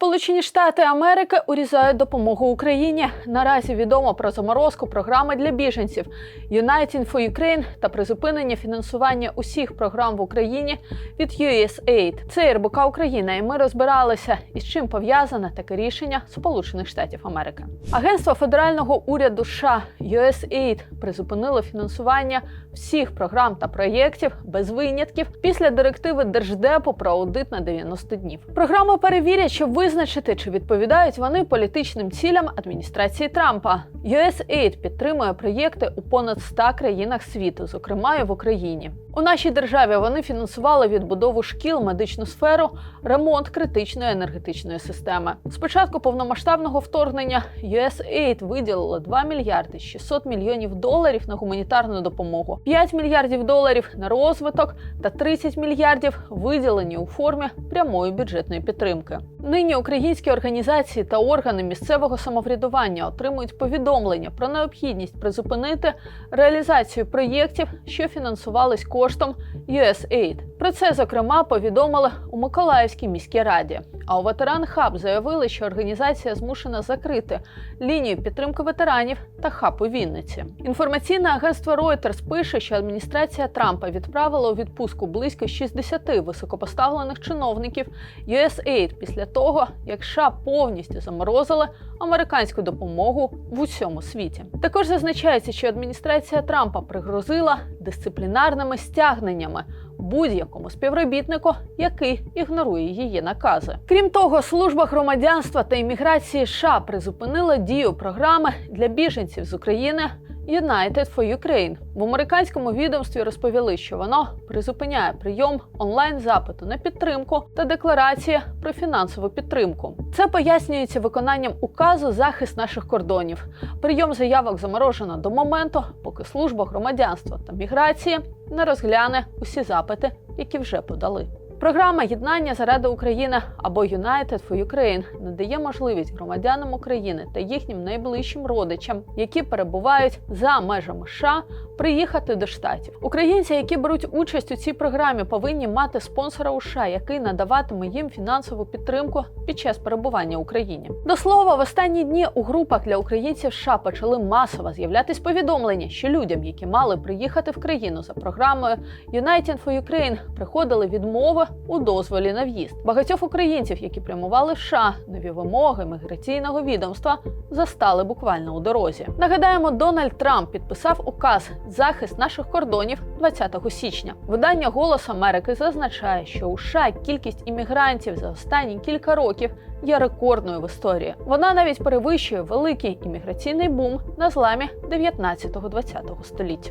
Сполучені Штати Америки урізають допомогу Україні. Наразі відомо про заморозку програми для біженців United for Ukraine та призупинення фінансування усіх програм в Україні від USAID. Це РБК Україна, і ми розбиралися, із чим пов'язане таке рішення Сполучених Штатів Америки. Агентство федерального уряду США USAID призупинило фінансування всіх програм та проєктів без винятків після директиви Держдепу про аудит на 90 днів. Програми перевірять, щоб визначити, чи відповідають вони політичним цілям адміністрації Трампа. USAID підтримує проєкти у понад 100 країнах світу, зокрема і в Україні. У нашій державі вони фінансували відбудову шкіл, медичну сферу, ремонт критичної енергетичної системи. Спочатку повномасштабного вторгнення USAID виділило 2 мільярди 600 мільйонів доларів на гуманітарну допомогу, 5 мільярдів доларів на розвиток та 30 мільярдів виділені у формі прямої бюджетної підтримки. Нині українські організації та органи місцевого самоврядування отримують повідомлення про необхідність призупинити реалізацію проєктів, що фінансувались коштом USAID. Про це зокрема повідомили у Миколаївській міській раді. А у ветеран хаб заявили, що організація змушена закрити лінію підтримки ветеранів та хаб у Вінниці. Інформаційне агентство Reuters пише, що адміністрація Трампа відправила у відпустку близько 60 високопоставлених чиновників USAID після того, як США повністю заморозили американську допомогу в усьому світі. Також зазначається, що адміністрація Трампа пригрозила дисциплінарними стягненнями будь-якому співробітнику, який ігнорує її накази. Крім того, служба громадянства та імміграції США призупинила дію програми для біженців з України. United for Ukraine. в американському відомстві розповіли, що воно призупиняє прийом онлайн запиту на підтримку та декларації про фінансову підтримку. Це пояснюється виконанням указу захист наших кордонів. Прийом заявок заморожено до моменту, поки служба громадянства та міграції не розгляне усі запити, які вже подали. Програма єднання заради України або United for Ukraine надає можливість громадянам України та їхнім найближчим родичам, які перебувають за межами США, приїхати до штатів. Українці, які беруть участь у цій програмі, повинні мати спонсора у США, який надаватиме їм фінансову підтримку під час перебування в Україні. До слова, в останні дні у групах для українців США почали масово з'являтись повідомлення, що людям, які мали приїхати в країну за програмою United for Ukraine, приходили відмови у дозволі на в'їзд. Багатьох українців, які прямували в США, нові вимоги міграційного відомства застали буквально у дорозі. Нагадаємо, Дональд Трамп підписав указ захист наших кордонів 20 січня. Видання Голос Америки зазначає, що у США кількість іммігрантів за останні кілька років є рекордною в історії. Вона навіть перевищує великий імміграційний бум на зламі 19-20 століття.